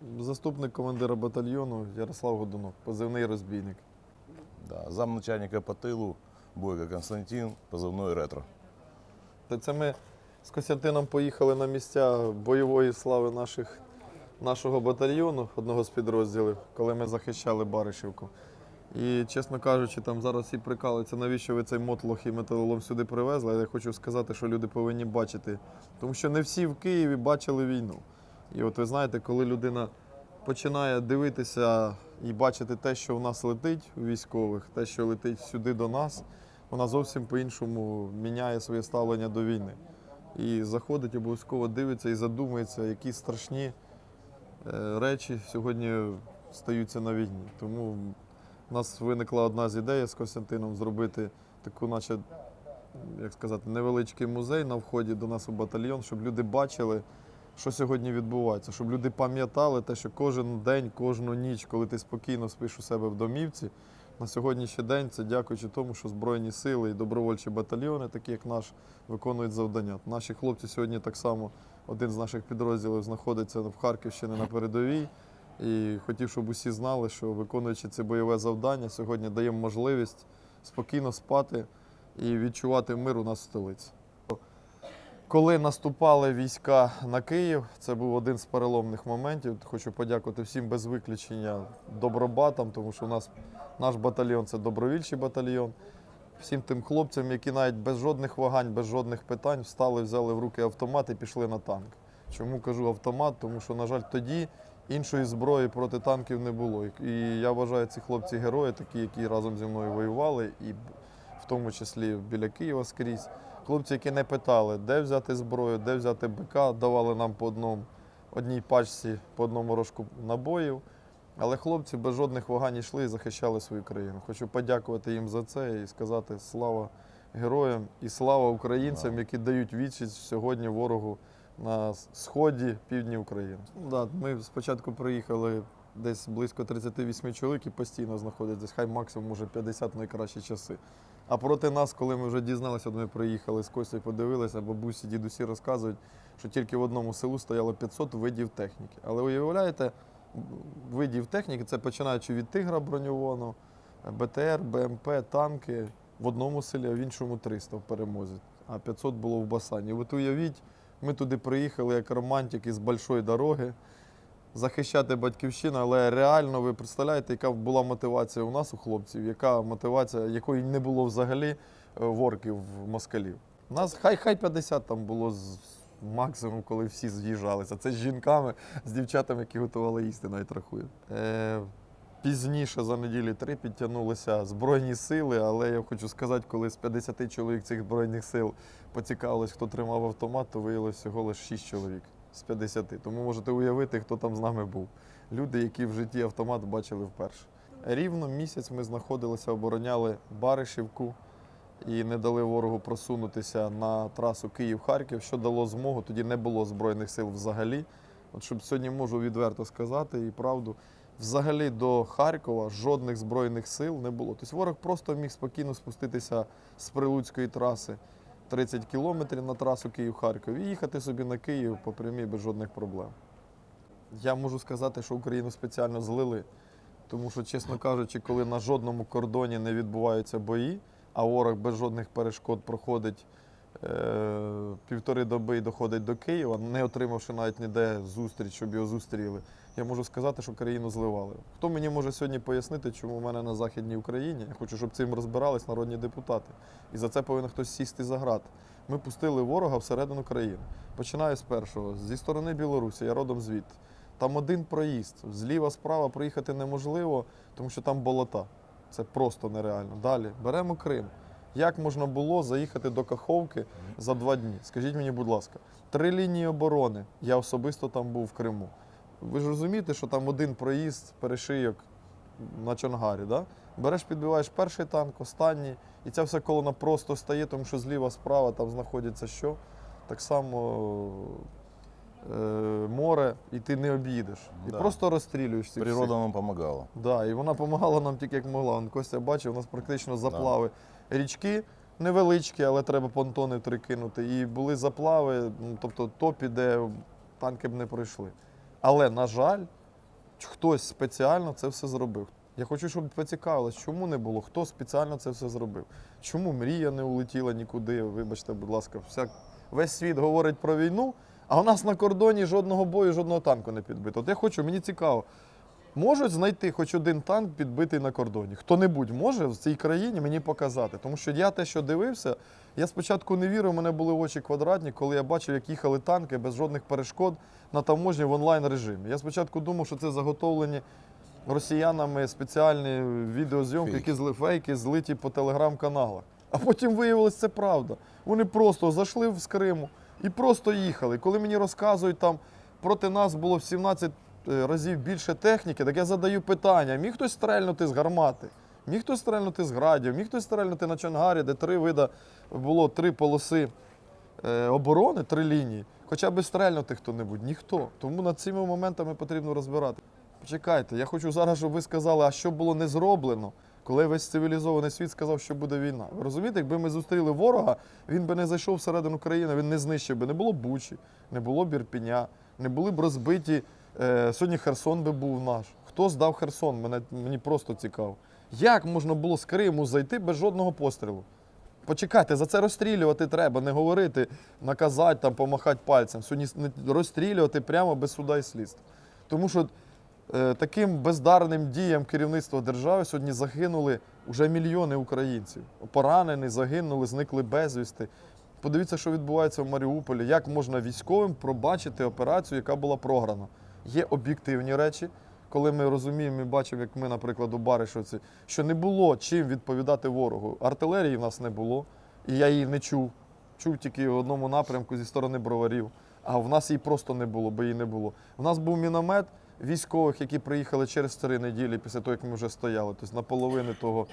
Заступник командира батальйону Ярослав Годунок, позивний розбійник. Да, замначальника по тылу Бойко Константин, позывной ретро. Та це ми з Костянтином поїхали на місця бойової слави наших, нашого батальйону, одного з підрозділів, коли ми захищали Баришівку. І, чесно кажучи, там зараз всі прикалуються, навіщо ви цей мотлох і металолом сюди привезли. Я хочу сказати, що люди повинні бачити. Тому що не всі в Києві бачили війну. І от ви знаєте, коли людина починає дивитися і бачити те, що в нас летить у військових, те, що летить сюди до нас, вона зовсім по-іншому міняє своє ставлення до війни. І заходить, обов'язково дивиться і задумується, які страшні е, речі сьогодні стаються на війні. Тому в нас виникла одна з ідей з Костянтином зробити таку, наче, як сказати, невеличкий музей на вході до нас у батальйон, щоб люди бачили, що сьогодні відбувається, щоб люди пам'ятали те, що кожен день, кожну ніч, коли ти спокійно спиш у себе в домівці, на сьогоднішній день це дякуючи тому, що Збройні сили і добровольчі батальйони, такі як наш, виконують завдання. Наші хлопці сьогодні так само, один з наших підрозділів знаходиться в Харківщині на передовій. І хотів, щоб усі знали, що виконуючи це бойове завдання, сьогодні даємо можливість спокійно спати і відчувати мир у нас в столиці. Коли наступали війська на Київ, це був один з переломних моментів. Хочу подякувати всім без виключення добробатам, тому що у нас наш батальйон це добровільчий батальйон. Всім тим хлопцям, які навіть без жодних вагань, без жодних питань встали, взяли в руки автомат і пішли на танк. Чому кажу автомат? Тому що, на жаль, тоді іншої зброї проти танків не було. І- я вважаю ці хлопці герої, такі, які разом зі мною воювали, і в тому числі біля Києва скрізь. Хлопці, які не питали, де взяти зброю, де взяти БК, давали нам по одному, одній пачці, по одному рожку набоїв. Але хлопці без жодних вагань йшли і захищали свою країну. Хочу подякувати їм за це і сказати слава героям і слава українцям, які дають відсіч сьогодні ворогу на сході, півдні України. Ну, да, ми спочатку приїхали десь близько 38 чоловік і постійно знаходяться десь, хай максимум може 50 найкращі часи. А проти нас, коли ми вже дізналися, от ми приїхали з Костю, подивилися, бабусі, дідусі розказують, що тільки в одному селу стояло 500 видів техніки. Але уявляєте, видів техніки, це починаючи від тигра броньованого, БТР, БМП, танки в одному селі, а в іншому 300 в перемозі, а 500 було в Басані. От уявіть, ми туди приїхали як романтики з большої дороги захищати батьківщину, але реально ви представляєте, яка була мотивація у нас, у хлопців, яка мотивація, якої не було взагалі е, в орків, в москалів. У нас хай хай 50 там було з максимум, коли всі з'їжджалися. Це з жінками, з дівчатами, які готували їсти, навіть рахую. Е, Пізніше за неділі три підтягнулися Збройні сили, але я хочу сказати, коли з 50 чоловік цих Збройних сил поцікавились, хто тримав автомат, то виявилося всього лише 6 чоловік з 50. Тому можете уявити, хто там з нами був. Люди, які в житті автомат бачили вперше. Рівно місяць ми знаходилися, обороняли Баришівку і не дали ворогу просунутися на трасу Київ-Харків, що дало змогу. Тоді не було Збройних сил взагалі. От щоб сьогодні можу відверто сказати і правду, взагалі до Харкова жодних збройних сил не було. Тобто ворог просто міг спокійно спуститися з Прилуцької траси 30 кілометрів на трасу Київ-Харків і їхати собі на Київ по прямій без жодних проблем. Я можу сказати, що Україну спеціально злили, тому що, чесно кажучи, коли на жодному кордоні не відбуваються бої, а ворог без жодних перешкод проходить е, півтори доби і доходить до Києва, не отримавши навіть ніде зустріч, щоб його зустріли, я можу сказати, що країну зливали. Хто мені може сьогодні пояснити, чому в мене на Західній Україні? Я хочу, щоб цим розбирались народні депутати. І за це повинен хтось сісти за грати. Ми пустили ворога всередину країни. Починаю з першого, зі сторони Білорусі, я родом звідти. Там один проїзд. Зліва, справа проїхати неможливо, тому що там болота. Це просто нереально. Далі беремо Крим. Як можна було заїхати до Каховки за два дні? Скажіть мені, будь ласка, три лінії оборони. Я особисто там був в Криму. Ви ж розумієте, що там один проїзд, перешийок на Чонгарі, да? Береш, підбиваєш перший танк, останній, і ця вся колона просто стає, тому що зліва, справа там знаходиться що? Так само е, море, і ти не об'їдеш. І Да. просто розстрілюєш цих Природа всіх. нам помогала. Да, і вона допомагала нам тільки як могла. Он Костя бачив, у нас практично заплави річки невеличкі, але треба понтони три кинути. І були заплави, ну, тобто топі, де танки б не пройшли. Але, на жаль, хтось спеціально це все зробив. Я хочу, щоб поцікавилось, чому не було, хто спеціально це все зробив. Чому мрія не улетіла нікуди? Вибачте, будь ласка, вся, весь світ говорить про війну, а у нас на кордоні жодного бою, жодного танку не підбито. От я хочу, мені цікаво, можуть знайти хоч один танк підбитий на кордоні. Хто-небудь може в цій країні мені показати. Тому що я те, що дивився, я спочатку не вірив, у мене були очі квадратні, коли я бачив, як їхали танки без жодних перешкод на таможні в онлайн режимі. Я спочатку думав, що це заготовлені росіянами спеціальні відеозйомки, які зли фейки злиті по телеграм-каналах. А потім виявилось, це правда. Вони просто зайшли з Криму і просто їхали. Коли мені розказують, там проти нас було в 17 разів більше техніки, так я задаю питання: міг хтось стрельнути з гармати? Міг хтось стрельнути з градів, міг хтось стрельнути на Чангарі, де три вида було три полоси е, оборони, три лінії. Хоча б стрельнути хто-небудь, ніхто. Тому над цими моментами потрібно розбирати. Почекайте, я хочу зараз, щоб ви сказали, а що було не зроблено, коли весь цивілізований світ сказав, що буде війна. Ви розумієте, якби ми зустріли ворога, він би не зайшов всередину країни, він не знищив би. Не було Бучі, не було Бірпіня, не були б розбиті. Е, сьогодні Херсон би був наш. Хто здав Херсон? Мене, мені просто цікаво. Як можна було з Криму зайти без жодного пострілу? Почекайте, за це розстрілювати треба, не говорити, наказати, там, помахати пальцем. Сьогодні розстрілювати прямо без суда і слідства. Тому що е, таким бездарним діям керівництва держави сьогодні загинули вже мільйони українців. Поранені, загинули, зникли безвісти. Подивіться, що відбувається в Маріуполі. Як можна військовим пробачити операцію, яка була програна? Є об'єктивні речі, коли ми розуміємо і бачимо, як ми, наприклад, у Баришівці, що не було чим відповідати ворогу. Артилерії в нас не було, і я її не чув. Чув тільки в одному напрямку зі сторони броварів. А в нас її просто не було, бо її не було. У нас був міномет військових, які приїхали через три неділі після того, як ми вже стояли, тобто наполовину того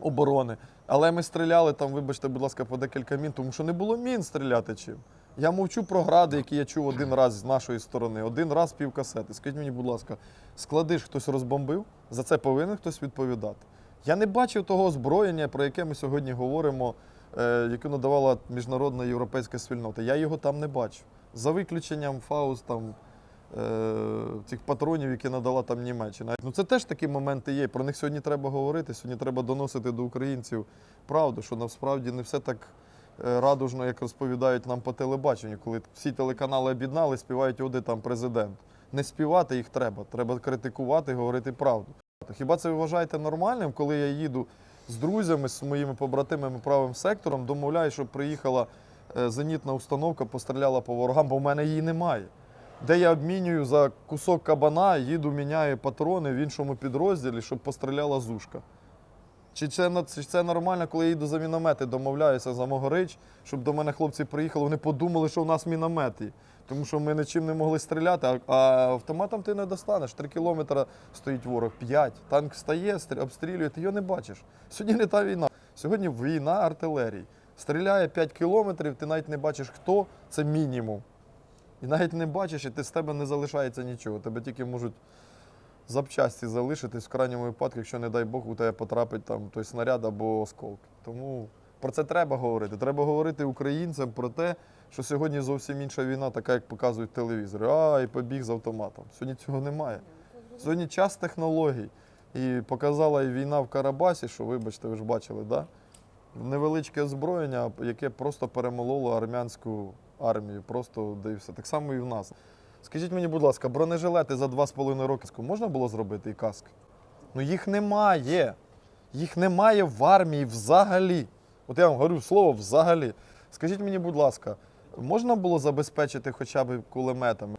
оборони. Але ми стріляли там, вибачте, будь ласка, по декілька мін, тому що не було мін стріляти чим. Я мовчу про гради, які я чув один раз з нашої сторони, один раз пів касети. Скажіть мені, будь ласка, склади ж хтось розбомбив, за це повинен хтось відповідати. Я не бачив того озброєння, про яке ми сьогодні говоримо, е, яке надавала міжнародна європейська спільнота. Я його там не бачив. За виключенням фауст там. е, Цих патронів, які надала там Німеччина. Ну це теж такі моменти є. Про них сьогодні треба говорити. Сьогодні треба доносити до українців правду, що насправді не все так е, радужно, як розповідають нам по телебаченню, коли всі телеканали об'єднали, співають оди там президент. Не співати їх треба, треба критикувати говорити правду. Хіба це ви вважаєте нормальним, коли я їду з друзями, з моїми побратимами правим сектором, домовляю, щоб приїхала е, зенітна установка, постріляла по ворогам, бо в мене її немає. Де я обмінюю за кусок кабана, їду, міняю патрони в іншому підрозділі, щоб постріляла зушка. Чи це, чи це нормально, коли я їду за міномети, домовляюся за Могорич, щоб до мене хлопці приїхали, вони подумали, що у нас міномет є. Тому що ми нічим не могли стріляти, а, а автоматом ти не достанеш. Три кілометри стоїть ворог, п'ять. Танк стає, обстрілює, ти його не бачиш. Сьогодні не та війна. Сьогодні війна артилерії. Стріляє 5 кілометрів, ти навіть не бачиш, хто це мінімум. І навіть не бачиш, і ти з тебе не залишається нічого. Тебе тільки можуть запчасті залишитись в крайньому випадку, якщо, не дай Бог, у тебе потрапить там той снаряд або осколки. Тому про це треба говорити. Треба говорити українцям про те, що сьогодні зовсім інша війна, така, як показують телевізори. А, і побіг з автоматом. Сьогодні цього немає. Сьогодні час технологій. І показала і війна в Карабасі, що, вибачте, ви ж бачили, да? невеличке озброєння, яке просто перемололо армянську армію. Просто все. Так само і в нас. Скажіть мені, будь ласка, бронежилети за 2,5 роки можна було зробити і каски? Ну їх немає. Їх немає в армії взагалі. От я вам говорю слово взагалі. Скажіть мені, будь ласка, можна було забезпечити хоча б кулеметами?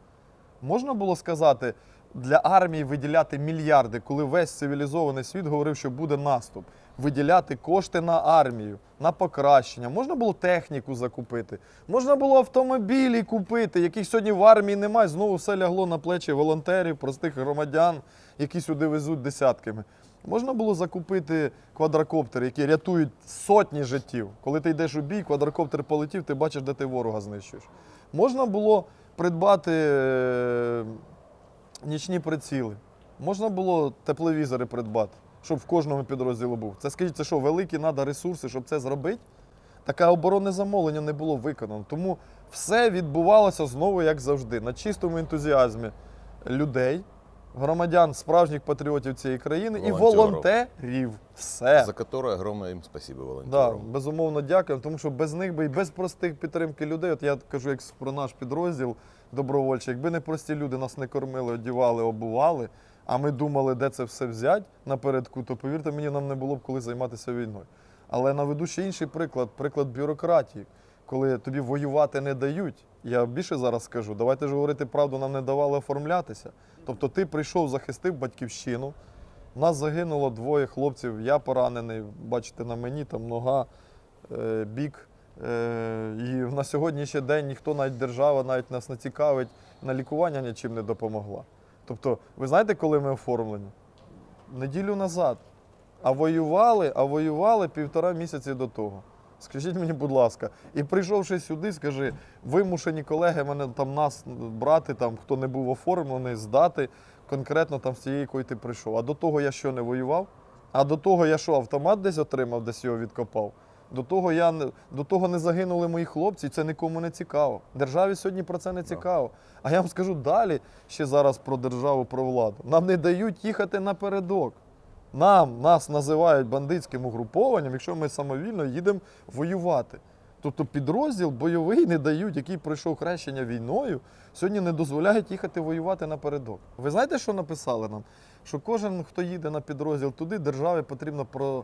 Можна було сказати для армії виділяти мільярди, коли весь цивілізований світ говорив, що буде наступ, виділяти кошти на армію, на покращення. Можна було техніку закупити, можна було автомобілі купити, яких сьогодні в армії немає. Знову все лягло на плечі волонтерів, простих громадян, які сюди везуть десятками. Можна було закупити квадрокоптери, які рятують сотні життів. Коли ти йдеш у бій, квадрокоптер полетів, ти бачиш, де ти ворога знищуєш. Можна було придбати е, нічні приціли. Можна було тепловізори придбати, щоб в кожному підрозділі був. Це скажіть, це що, великі треба ресурси, щоб це зробити? Таке оборонне замовлення не було виконано. Тому все відбувалося знову, як завжди, на чистому ентузіазмі людей, громадян, справжніх патріотів цієї країни і Волонтерів. Все. За которое огромное им спасибо Да, волонтерам. безумовно дякуємо, тому що без них би і без простих підтримки людей, от я кажу як про наш підрозділ добровольчий, якби не прості люди нас не кормили, одівали, обували, а ми думали, де це все взяти напередку, то повірте мені, нам не було б коли займатися війною. Але наведу ще інший приклад, приклад бюрократії, коли тобі воювати не дають. Я більше зараз скажу, давайте ж говорити правду, нам не давали оформлятися. Тобто ти прийшов, захистив батьківщину, у нас загинуло двоє хлопців, я поранений, бачите, на мені там нога, е, бік. Е, і на сьогоднішній день ніхто, навіть держава, навіть нас не цікавить, на лікування нічим не допомогла. Тобто, ви знаєте, коли ми оформлені? Неділю назад. А воювали, а воювали півтора місяці до того. Скажіть мені, будь ласка, і прийшовши сюди, скажи, вимушені колеги мене там нас брати, там хто не був оформлений, здати конкретно там з цієї, якої ти прийшов. А до того я що не воював? А до того я що, автомат десь отримав, десь його відкопав. До того я до того не загинули мої хлопці, і це нікому не цікаво. Державі сьогодні про це не цікаво. А я вам скажу далі ще зараз про державу, про владу. Нам не дають їхати напередок. Нам нас називають бандитським угрупованням, якщо ми самовільно їдемо воювати. Тобто підрозділ бойовий не дають, який пройшов хрещення війною, сьогодні не дозволяють їхати воювати напередок. Ви знаєте, що написали нам? Що кожен, хто їде на підрозділ туди, державі потрібно про,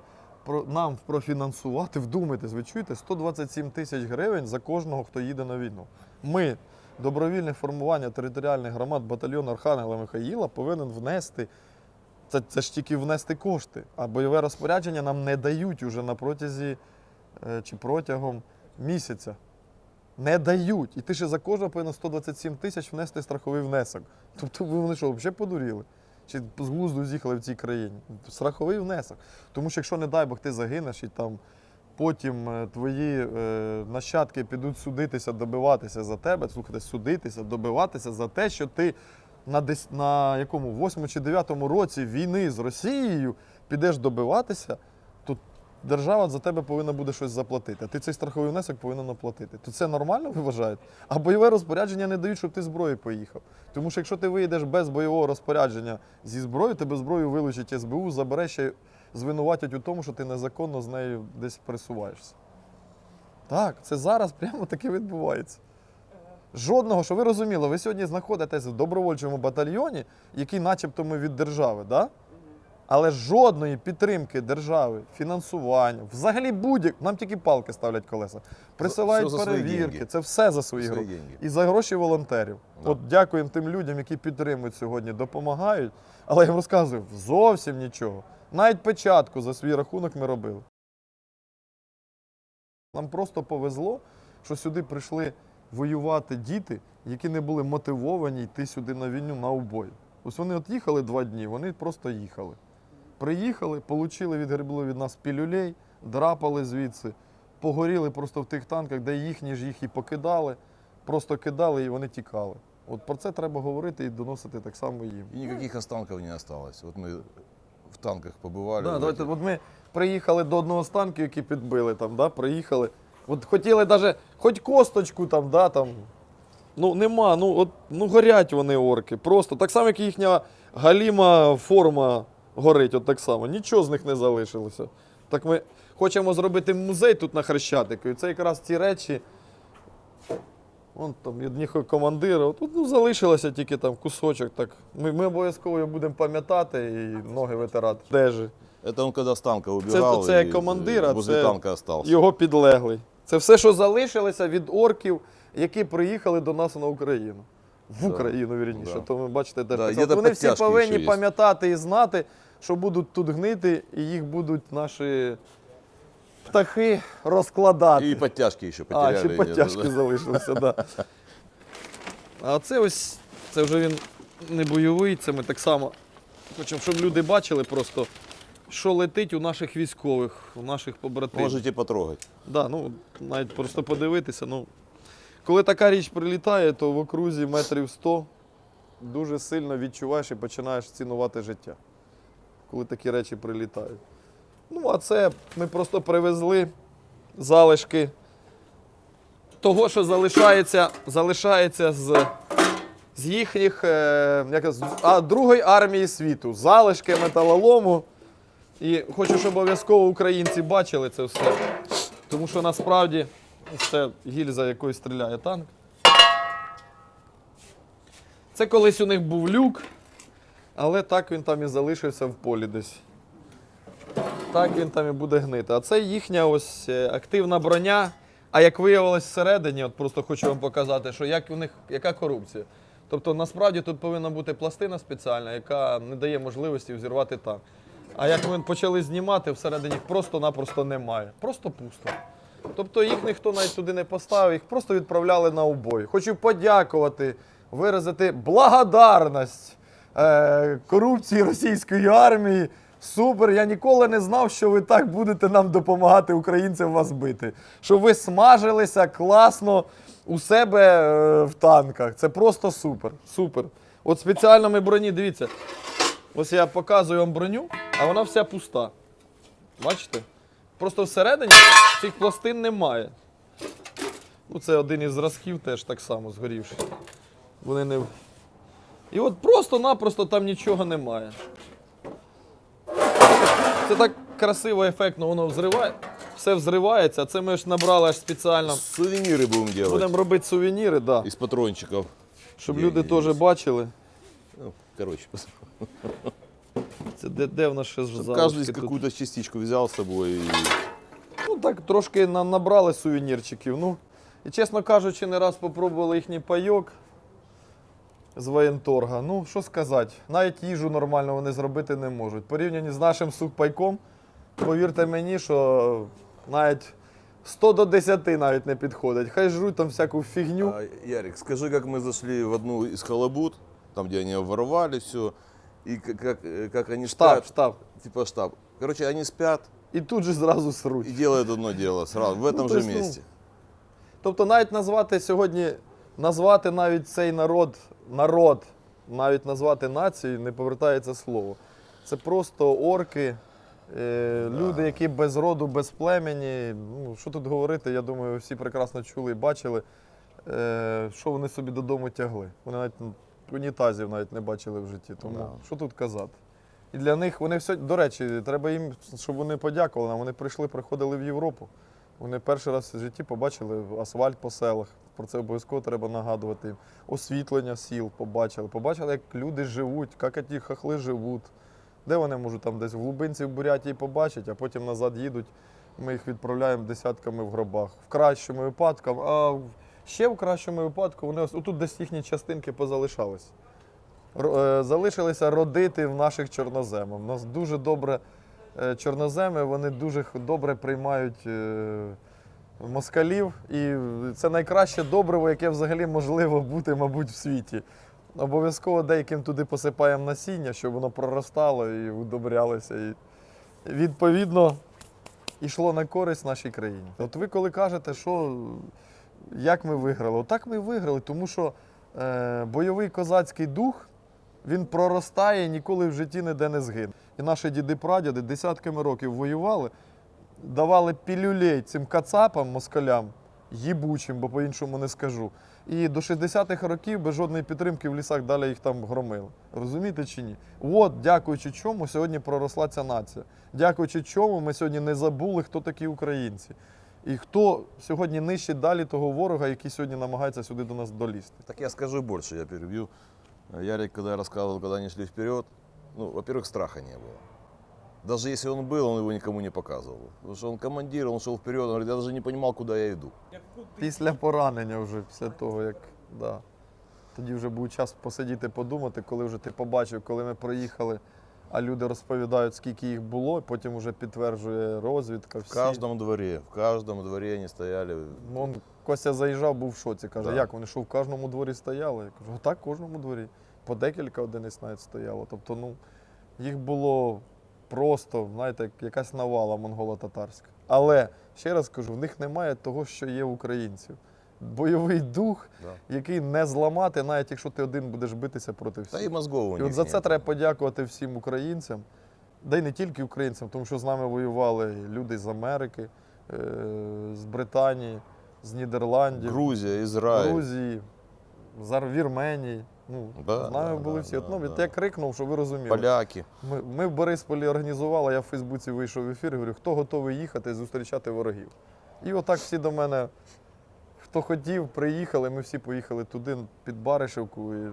нам профінансувати, вдумайтесь, ви чуєте, 127 тисяч гривень за кожного, хто їде на війну. Ми, добровільне формування територіальних громад батальйону Архангела Михаїла, повинен внести це, це ж тільки внести кошти, а бойове розпорядження нам не дають уже на протязі е, чи протягом місяця. Не дають. І ти ще за кожного повинен 127 тисяч внести страховий внесок. Тобто ви вони що, взагалі подуріли? Чи з глузду з'їхали в цій країні? Страховий внесок. Тому що якщо, не дай Бог, ти загинеш і там потім е, твої е, нащадки підуть судитися, добиватися за тебе, слухайте, судитися, добиватися за те, що ти на, десь, на якому 8 чи 9 році війни з Росією підеш добиватися, держава за тебе повинна буде щось заплатити. Ти цей страховий внесок повинен оплатити. То це нормально, ви вважаєте? А бойове розпорядження не дають, щоб ти зброєю поїхав. Тому що якщо ти виїдеш без бойового розпорядження зі зброєю, тебе зброю вилучить СБУ, забере ще звинуватять у тому, що ти незаконно з нею десь пересуваєшся. Так, це зараз прямо таке відбувається. Жодного, що ви розуміли, ви сьогодні знаходитесь в добровольчому батальйоні, який начебто ми від держави, да? Але жодної підтримки держави, фінансування, взагалі будь-як, нам тільки палки ставлять колеса. Присилають все перевірки, це все за свої гроші. І за гроші волонтерів. Да. От дякуємо тим людям, які підтримують сьогодні, допомагають. Але я вам розказую, зовсім нічого. Навіть печатку за свій рахунок ми робили. Нам просто повезло, що сюди прийшли воювати діти, які не були мотивовані йти сюди на війну на убой. Ось вони от їхали два дні, вони просто їхали. Приїхали, отримали, відгребли від нас пілюлей, драпали звідси, погоріли просто в тих танках, де їхні ж їх і покидали, просто кидали і вони тікали. От про це треба говорити і доносити так само їм. И никаких останков не осталось. Вот мы в танках побывали. Да, вот давайте, эти- от ми приїхали до одного з танків, які підбили там, да, приїхали. От хотіли навіть хоч косточку там, да, там. Ну нема, ну от ну горять вони орки. Просто так само, як і їхня галіма форма горить, от так само. Нічого з них не залишилося. Так ми хочемо зробити музей тут на Хрещатику. І це якраз ті речі. Вон там від них командира. Тут ну, залишилося тільки там кусочок. Так. Ми, ми обов'язково його будемо пам'ятати і ноги витирати. Де же? Это он когда с танка убегал. це и, командир, а э, Возле це танка остался. Його підлеглий. Це все, що залишилося від орків, які приїхали до нас на Україну. В Да. Україну, вірніше. Да. То ви бачите, де Да, писав. є Вони всі підтяжки повинні є. пам'ятати і знати, що будуть тут гнити, і їх будуть наші птахи розкладати. И подтяжки еще А, ще потяжки залишилися, так. Да. А це ось, це вже він не бойовий, це ми так само хочемо, щоб люди бачили просто, що летить у наших військових, у наших побратимів. Можете потрогать. Да, ну, навіть просто подивитися. Ну, коли така річ прилітає, то в окрузі метрів 100 дуже сильно відчуваєш і починаєш цінувати життя. Коли такі речі прилітають. Ну, а це ми просто привезли залишки того, що залишається, залишається з з їхніх е, як, з- а, Другої армії світу. Залишки металолому. І хочу, щоб обов'язково українці бачили це все. Тому що насправді це гільза, якою стріляє танк. Це колись у них був люк, але так він там і залишився в полі десь. Так він там і буде гнити. А це їхня ось е, активна броня. А як виявилось всередині, от просто хочу вам показати, що як у них яка корупція. Тобто насправді тут повинна бути пластина спеціальна, яка не дає можливості взірвати танк. А як ми почали знімати, всередині просто-напросто немає. Просто пусто. Тобто їх ніхто навіть туди не поставив, їх просто відправляли на убой. Хочу подякувати, виразити благодарність е, корупції російської армії. Супер! Я ніколи не знав, що ви так будете нам допомагати українцям вас бити. Що ви смажилися класно у себе е, в танках. Це просто супер. Супер. От спеціально ми броні, дивіться. Ось я показую вам броню, а вона вся пуста. Бачите? Просто всередині цих пластин немає. Ну, це один із зразків теж так само згорівший. Вони не. І от просто-напросто там нічого немає. Це так красиво, ефектно, воно взриває. Все взривається, а це ми ж набрали аж спеціально. Сувениры будем делать Будемо робити сувеніри, да, из патрончиков. щоб Є, люди є, теж є. бачили. Ну, короче, Це де, де в нас ще ж каждый залишки из тут? какую-то частичку взял с собой. И... Ну так трошки на- набрали сувенірчиків. Ну, і чесно кажучи, не раз попробували їхній пайок з воєнторга. Ну, що сказати, навіть їжу нормально вони зробити не можуть. Порівняні з нашим сухпайком, повірте мені, що навіть 100 до 10 навіть не підходить. Хай жруть там всяку фігню. А, Ярик, скажи, как мы зашли в одну из халабут, там, где они воровали все, и как, как, э, как они Штаб, спят. штаб. Типа штаб. Короче, они спят І тут же зразу сруть. и делают одно дело сразу, в этом Ну, то же есть, ну, месте. Тобто навіть назвати сьогодні, назвати навіть цей народ, народ, навіть назвати нацією не повертається слово. Це просто орки, е, люди, які без роду, без племені. Ну, що тут говорити, я думаю, всі прекрасно чули і бачили, е, що вони собі додому тягли. Вони навіть унітазів навіть не бачили в житті. Тому Да. що тут казати? І для них вони все, до речі, треба їм, щоб вони подякували нам. Вони прийшли, приходили в Європу. Вони перший раз в житті побачили асфальт по селах. Про це обов'язково треба нагадувати їм. Освітлення сіл побачили. Побачили, як люди живуть, як ті хахли живуть. Де вони можуть там десь в глубинці в Бурятії побачити, а потім назад їдуть. Ми їх відправляємо десятками в гробах. В кращому випадку, а ще в кращому випадку вони отут десь їхні частинки позалишались. Е, Залишилися родити в наших чорноземах. У нас дуже добре е, чорноземи, вони дуже добре приймають е, москалів. І це найкраще добриво, яке взагалі можливо бути, мабуть, в світі. Обов'язково деяким туди посипаємо насіння, щоб воно проростало і удобрялося. І відповідно йшло на користь нашій країні. От ви коли кажете, що як ми виграли? Отак ми виграли, тому що е, бойовий козацький дух він проростає і ніколи в житті ніде не згине. І наші діди-прадіди десятками років воювали, давали пілюлей цим кацапам, москалям, їбучим, бо по-іншому не скажу. І до 60-х років без жодної підтримки в лісах далі їх там громили. Розумієте чи ні? От, дякуючи чому сьогодні проросла ця нація. Дякуючи чому ми сьогодні не забули, хто такі українці. І хто сьогодні нищить далі того ворога, який сьогодні намагається сюди до нас долізти. Так я скажу больше, я перебью. Ярик, когда рассказывал, когда они шли вперед, ну, во-первых, страха не было. Даже если он был, он его никому не показывал. Потому что он командир, он шел вперед, он говорит, я даже не понимал, куда я иду. Після поранення вже, після того, як. Да. Тоді вже був час посидіти, подумати, коли вже ти побачив, коли ми проїхали, а люди розповідають, скільки їх було, потім вже підтверджує розвідка. В Всі. каждом дворе, в каждом дворе они стояли. Ну, он, Костя заїжджав, був в шоці. Каже, Да. як вони що в кожному дворі стояли? Я кажу, так, в кожному дворі. По декілька одиниць навіть стояло. Тобто, ну, їх було просто, знаєте, якась навала монголо-татарська. Але ще раз кажу, в них немає того, що є в українців. Бойовий дух, Да. який не зламати, навіть якщо ти один будеш битися проти всіх. мозгов у І от за це треба подякувати всім українцям, да й не тільки українцям, тому що з нами воювали люди з Америки, е, з Британії, з Нідерландів, Грузия, Израиль. Грузії, з Вірменії. Ну, Да, з нами да, були да, всі. Да, ну, да. Я крикнув, щоб ви розуміли. Поляки. Ми, ми в Борисполі організували, я в Фейсбуці вийшов в ефір і говорю, хто готовий їхати і зустрічати ворогів. І отак всі до мене, хто хотів, приїхали, ми всі поїхали туди, під Баришевку, і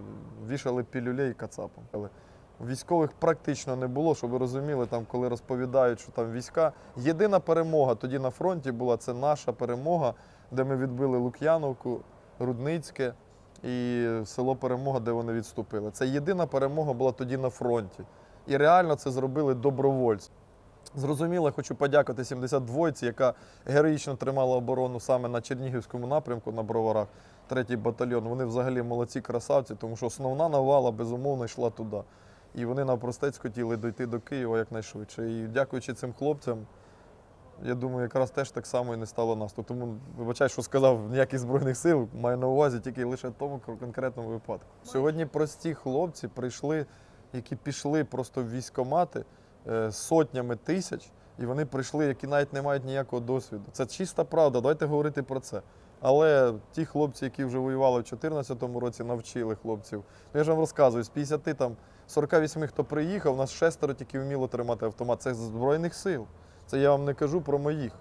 вішали пілюлей кацапом. Але військових практично не було, щоб ви розуміли, там, коли розповідають, що там війська. Єдина перемога тоді на фронті була це наша перемога, де ми відбили Лук'яновку, Рудницьке і село Перемога, де вони відступили. Це єдина перемога була тоді на фронті. І реально це зробили добровольці. Зрозуміло, хочу подякувати 72-ці, яка героїчно тримала оборону саме на Чернігівському напрямку на Броварах, третій батальйон. Вони взагалі молодці красавці, тому що основна навала безумовно йшла туди. І вони навпростець хотіли дойти до Києва якнайшвидше. І дякуючи цим хлопцям, я думаю, якраз теж так само і не стало наступ. Тому вибачай, що сказав ніяких збройних сил, маю на увазі тільки лише в тому конкретному випадку. Сьогодні прості хлопці прийшли, які пішли просто в військомати е, сотнями тисяч, і вони прийшли, які навіть не мають ніякого досвіду. Це чиста правда, давайте говорити про це. Але ті хлопці, які вже воювали в 2014 році, навчили хлопців. Ну, Я ж вам розказую, з 50 там 48, хто приїхав, у нас шестеро тільки вміло тримати автомат. Це з Збройних сил. Це я вам не кажу про моїх.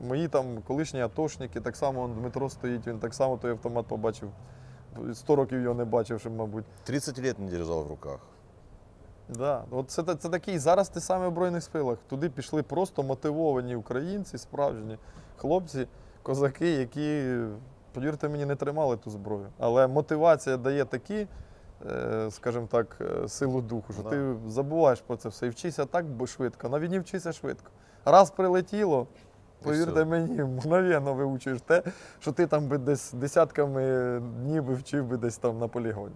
Мої там колишні атошники, так само Дмитро стоїть, він так само той автомат побачив. 100 років його не бачив, ще, мабуть. 30 лет не держал в руках. Да. От це, це такий, зараз ти саме в Збройних силах. Туди пішли просто мотивовані українці, справжні хлопці, козаки, які, повірте мені, не тримали ту зброю. Але мотивація дає такі, е, скажімо так, е, силу духу, що Да. ти забуваєш про це все і вчишся так швидко. На війні вчися швидко. Раз прилетіло. Повірте мені, мгновенно вивчуєш те, що ти там би десь десятками днів би вчив би десь там на полігоні.